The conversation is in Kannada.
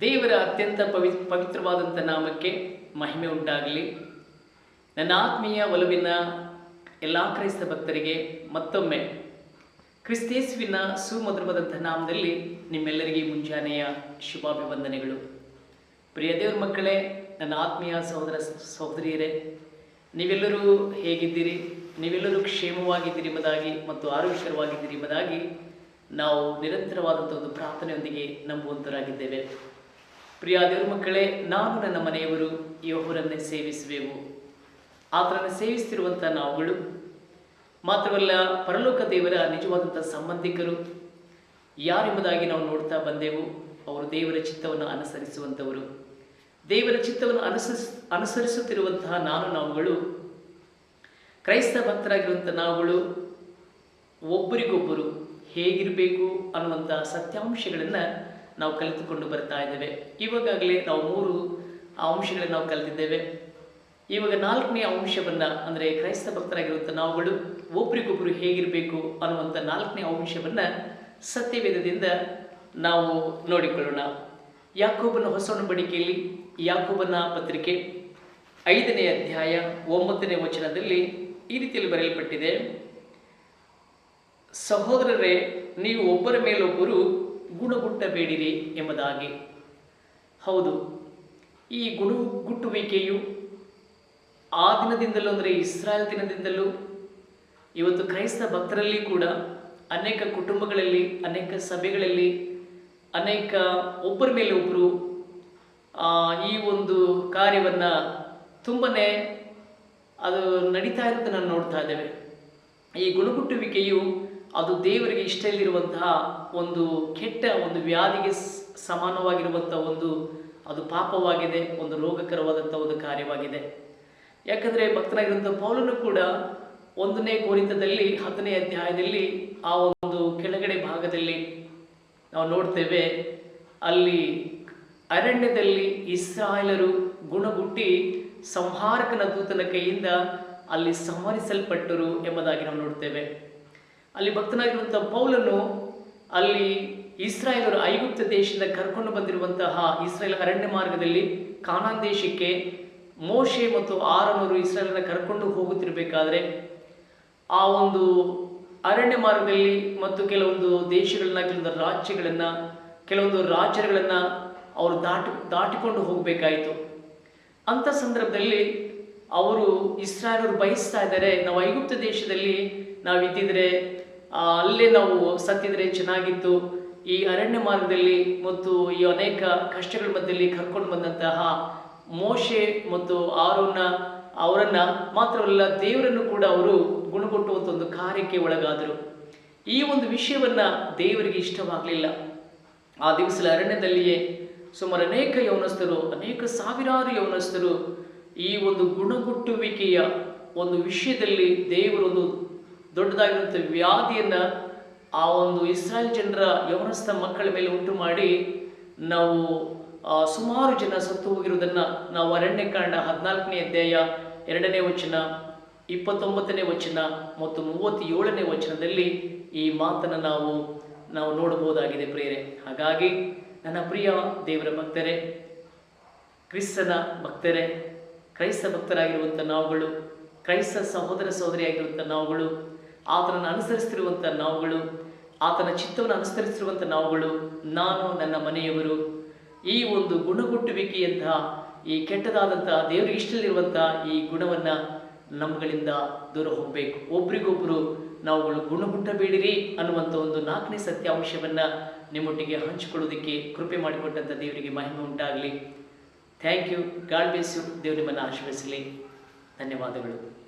ದೇವರ ಅತ್ಯಂತ ಪವಿ ಪವಿತ್ರವಾದಂಥ ನಾಮಕ್ಕೆ ಮಹಿಮೆ ಉಂಟಾಗಲಿ. ನನ್ನ ಆತ್ಮೀಯ ಒಲವಿನ ಎಲ್ಲ ಕ್ರೈಸ್ತ ಭಕ್ತರಿಗೆ ಮತ್ತೊಮ್ಮೆ ಕ್ರಿಸ್ತೇಸುವಿನ ಸುಮಧುರವಾದಂಥ ನಾಮದಲ್ಲಿ ನಿಮ್ಮೆಲ್ಲರಿಗೆ ಮುಂಜಾನೆಯ ಶುಭಾಭಿವಂದನೆಗಳು. ಪ್ರಿಯ ದೇವ್ರ ಮಕ್ಕಳೇ, ನನ್ನ ಆತ್ಮೀಯ ಸಹೋದರ ಸಹೋದರಿಯರೇ, ನೀವೆಲ್ಲರೂ ಹೇಗಿದ್ದೀರಿ? ನೀವೆಲ್ಲರೂ ಕ್ಷೇಮವಾಗಿದ್ದೀರಿ ಎಂಬುದಾಗಿ ಮತ್ತು ಆರೋಗ್ಯಕರವಾಗಿದ್ದೀರಿ ಎಂಬುದಾಗಿ ನಾವು ನಿರಂತರವಾದಂಥ ಒಂದು ಪ್ರಾರ್ಥನೆಯೊಂದಿಗೆ ನಂಬುವಂತರಾಗಿದ್ದೇವೆ. ಪ್ರಿಯ ಮಕ್ಕಳೇ ನಾನು ನನ್ನ ಮನೆಯವರು ಯಹೋರನ್ನೇ ಸೇವಿಸುವೆವು. ಆತನನ್ನು ಸೇವಿಸ್ತಿರುವಂಥ ನಾವುಗಳು, ಮಾತ್ರವಲ್ಲ ಪರಲೋಕ ದೇವರ ನಿಜವಾದಂಥ ಸಂಬಂಧಿಕರು. ಯಾರೆಂಬುದಾಗಿ ನಾವು ನೋಡ್ತಾ ಬಂದೆವು, ಅವರು ದೇವರ ಚಿತ್ತವನ್ನು ಅನುಸರಿಸುವಂಥವರು. ದೇವರ ಚಿತ್ತವನ್ನು ಅನುಸರಿಸ, ಅನುಸರಿಸುತ್ತಿರುವಂತಹ ನಾನು ನಾವುಗಳು, ಕ್ರೈಸ್ತ ಭಕ್ತರಾಗಿರುವಂಥ ನಾವುಗಳು, ಒಬ್ಬರಿಗೊಬ್ಬರು ಹೇಗಿರಬೇಕು ಅನ್ನುವಂಥ ಸತ್ಯಾಂಶಗಳನ್ನು ನಾವು ಕಲಿತುಕೊಂಡು ಬರ್ತಾ ಇದ್ದೇವೆ. ಇವಾಗಲೇ ನಾವು ಮೂರು ಅಂಶಗಳನ್ನು ನಾವು ಕಲಿತಿದ್ದೇವೆ. ಇವಾಗ ನಾಲ್ಕನೇ ಅಂಶವನ್ನು ಅಂದರೆ ಕ್ರೈಸ್ತ ಭಕ್ತರಾಗಿರುವಂಥ ನಾವುಗಳು ಒಬ್ರಿಗೊಬ್ಬರು ಹೇಗಿರಬೇಕು ಅನ್ನುವಂಥ ನಾಲ್ಕನೇ ಅಂಶವನ್ನು ಸತ್ಯವೇದದಿಂದ ನಾವು ನೋಡಿಕೊಳ್ಳೋಣ. ಯಾಕೋಬನ ಹೊಸ ಬಡಿಕೆಯಲ್ಲಿ ಯಾಕೋಬನ ಪತ್ರಿಕೆ ಐದನೇ ಅಧ್ಯಾಯ ಒಂಬತ್ತನೇ ವಚನದಲ್ಲಿ ಈ ರೀತಿಯಲ್ಲಿ ಬರೆಯಲ್ಪಟ್ಟಿದೆ. ಸಹೋದರರೇ, ನೀವು ಒಬ್ಬರ ಮೇಲೊಬ್ಬರು ಗುಣಗುಟ್ಟಬೇಡಿರಿ ಎಂಬುದಾಗಿ. ಹೌದು, ಈ ಗುಣಗುಟ್ಟುವಿಕೆಯು ಆ ದಿನದಿಂದಲೂ ಅಂದರೆ ಇಸ್ರಾಯೇಲ್ ದಿನದಿಂದಲೂ ಇವತ್ತು ಕ್ರೈಸ್ತ ಭಕ್ತರಲ್ಲಿ ಕೂಡ ಅನೇಕ ಕುಟುಂಬಗಳಲ್ಲಿ, ಅನೇಕ ಸಭೆಗಳಲ್ಲಿ, ಅನೇಕ ಒಬ್ಬರ ಮೇಲೆ ಒಬ್ಬರು ಈ ಒಂದು ಕಾರ್ಯವನ್ನು ತುಂಬನೇ ಅದು ನಡೀತಾ ಇರುತ್ತೆ ನಾನು ನೋಡ್ತಾ ಇದ್ದೇವೆ. ಈ ಗುಣಗುಟ್ಟುವಿಕೆಯು ಅದು ದೇವರಿಗೆ ಇಷ್ಟ ಇಲ್ಲಿರುವಂತಹ ಒಂದು ಕೆಟ್ಟ ಒಂದು ವ್ಯಾಧಿಗೆ ಸಮಾನವಾಗಿರುವಂಥ ಒಂದು, ಅದು ಪಾಪವಾಗಿದೆ, ಒಂದು ರೋಗಕರವಾದಂಥ ಒಂದು ಕಾರ್ಯವಾಗಿದೆ. ಯಾಕಂದರೆ ಭಕ್ತನಾಗಿರುವಂಥ ಪೌಲನು ಕೂಡ ಒಂದನೇ ಕೋರಿತದಲ್ಲಿ ಹತ್ತನೇ ಅಧ್ಯಾಯದಲ್ಲಿ ಆ ಒಂದು ಕೆಳಗಡೆ ಭಾಗದಲ್ಲಿ ನಾವು ನೋಡ್ತೇವೆ, ಅಲ್ಲಿ ಅರಣ್ಯದಲ್ಲಿ ಇಸ್ರಾಯೇಲರು ಗುಣಗುಟ್ಟಿ ಸಂಹಾರಕನ ದೂತನ ಕೈಯಿಂದ ಅಲ್ಲಿ ಸಂಹರಿಸಲ್ಪಟ್ಟರು ಎಂಬುದಾಗಿ ನಾವು ನೋಡ್ತೇವೆ. ಅಲ್ಲಿ ಭಕ್ತನಾಗಿರುವಂಥ ಪೌಲನ್ನು ಅಲ್ಲಿ ಇಸ್ರಾಯೇಲರು ಐಗುಪ್ತ ದೇಶದಿಂದ ಕರ್ಕೊಂಡು ಬಂದಿರುವಂತಹ ಇಸ್ರಾಯೇಲ್ ಅರಣ್ಯ ಮಾರ್ಗದಲ್ಲಿ ಕಾನಾನ್ ದೇಶಕ್ಕೆ ಮೋಶೆ ಮತ್ತು ಆರನವರು ಇಸ್ರಾಯೇಲನ್ನು ಕರ್ಕೊಂಡು ಹೋಗುತ್ತಿರಬೇಕಾದ್ರೆ ಆ ಒಂದು ಅರಣ್ಯ ಮಾರ್ಗದಲ್ಲಿ ಮತ್ತು ಕೆಲವೊಂದು ದೇಶಗಳನ್ನ, ಕೆಲವೊಂದು ರಾಜ್ಯಗಳನ್ನ ಕೆಲವೊಂದು ರಾಜ್ಯಗಳನ್ನ ಅವರು ದಾಟಿ, ದಾಟಿಕೊಂಡು ಹೋಗಬೇಕಾಯಿತು. ಅಂಥ ಸಂದರ್ಭದಲ್ಲಿ ಅವರು ಇಸ್ರಾಯೇಲರು ಬಯಸ್ತಾ ಇದ್ದಾರೆ, ನಾವು ಐಗುಪ್ತ ದೇಶದಲ್ಲಿ ನಾವು ಇದ್ದಿದ್ರೆ ಅಲ್ಲೇ ನಾವು ಸತ್ತಿದ್ರೆ ಚೆನ್ನಾಗಿತ್ತು. ಈ ಅರಣ್ಯ ಮಾರ್ಗದಲ್ಲಿ ಮತ್ತು ಈ ಅನೇಕ ಕಷ್ಟಗಳ ಮಧ್ಯದಲ್ಲಿ ಕರ್ಕೊಂಡು ಬಂದಂತಹ ಮೋಶೆ ಮತ್ತು ಆರೋನ ಅವರನ್ನ ಮಾತ್ರವಲ್ಲ, ದೇವರನ್ನು ಕೂಡ ಅವರು ಗುಣಗೊಟ್ಟುವಂಥ ಒಂದು ಕಾರ್ಯಕ್ಕೆ ಒಳಗಾದರು. ಈ ಒಂದು ವಿಷಯವನ್ನ ದೇವರಿಗೆ ಇಷ್ಟವಾಗಲಿಲ್ಲ. ಆ ದಿವಸದ ಅರಣ್ಯದಲ್ಲಿಯೇ ಸುಮಾರು ಅನೇಕ ಯೌನಸ್ಥರು ಅನೇಕ ಸಾವಿರಾರು ಯೌನಸ್ಥರು ಈ ಒಂದು ಗುಣಗುಟ್ಟುವಿಕೆಯ ಒಂದು ವಿಷಯದಲ್ಲಿ ದೇವರೊಂದು ದೊಡ್ಡದಾಗಿರುವಂಥ ವ್ಯಾಧಿಯನ್ನು ಆ ಒಂದು ಇಸ್ರಾಯೇಲ್ ಜನರ ಯೌನಸ್ಥ ಮಕ್ಕಳ ಮೇಲೆ ಉಂಟು ಮಾಡಿ ನಾವು ಸುಮಾರು ಜನ ಸತ್ತು ಹೋಗಿರುವುದನ್ನು ನಾವು ಅರಣ್ಯಕಾಂಡ ಹದಿನಾಲ್ಕನೇ ಅಧ್ಯಾಯ ಎರಡನೇ ವಚನ, ಇಪ್ಪತ್ತೊಂಬತ್ತನೇ ವಚನ ಮತ್ತು ಮೂವತ್ತೇಳನೇ ವಚನದಲ್ಲಿ ಈ ಮಾತನ್ನು ನಾವು ನಾವು ನೋಡಬಹುದಾಗಿದೆ ಪ್ರೇರೆ ಹಾಗಾಗಿ ನನ್ನ ಪ್ರಿಯ ದೇವರ ಭಕ್ತರೇ, ಕ್ರಿಸ್ತನ ಭಕ್ತರೇ, ಕ್ರೈಸ್ತ ಭಕ್ತರಾಗಿರುವಂಥ ನಾವುಗಳು, ಕ್ರೈಸ್ತ ಸಹೋದರ ಸಹೋದರಿಯಾಗಿರುವಂಥ ನಾವುಗಳು ಆತನನ್ನು ಅನುಸರಿಸ್ತಿರುವಂಥ ನಾವುಗಳು, ಆತನ ಚಿತ್ತವನ್ನು ಅನುಸರಿಸಿರುವಂಥ ನಾವುಗಳು, ನಾನು ನನ್ನ ಮನೆಯವರು. ಈ ಒಂದು ಗುಣಗುಟ್ಟುವಿಕೆಯಂತಹ ಈ ಕೆಟ್ಟದಾದಂತಹ ದೇವರಿಗೆ ಇಷ್ಟದಲ್ಲಿರುವಂತಹ ಈ ಗುಣವನ್ನು ನಮ್ಮಗಳಿಂದ ದೂರ ಹೋಗಬೇಕು. ಒಬ್ರಿಗೊಬ್ಬರು ನಾವುಗಳು ಗುಣಗುಟ್ಟಬೇಡಿರಿ ಅನ್ನುವಂಥ ಒಂದು ನಾಲ್ಕನೇ ಸತ್ಯಾಂಶವನ್ನು ನಿಮ್ಮೊಟ್ಟಿಗೆ ಹಂಚಿಕೊಳ್ಳೋದಕ್ಕೆ ಕೃಪೆ ಮಾಡಿಕೊಟ್ಟಂಥ ದೇವರಿಗೆ ಮಹಿಮೆ ಉಂಟಾಗಲಿ. ಥ್ಯಾಂಕ್ ಯು ಗಾಡ್ ಬೇಸ್ ದೇವರು ನಿಮ್ಮನ್ನು ಆಶೀರ್ವದಿಸಲಿ. ಧನ್ಯವಾದಗಳು.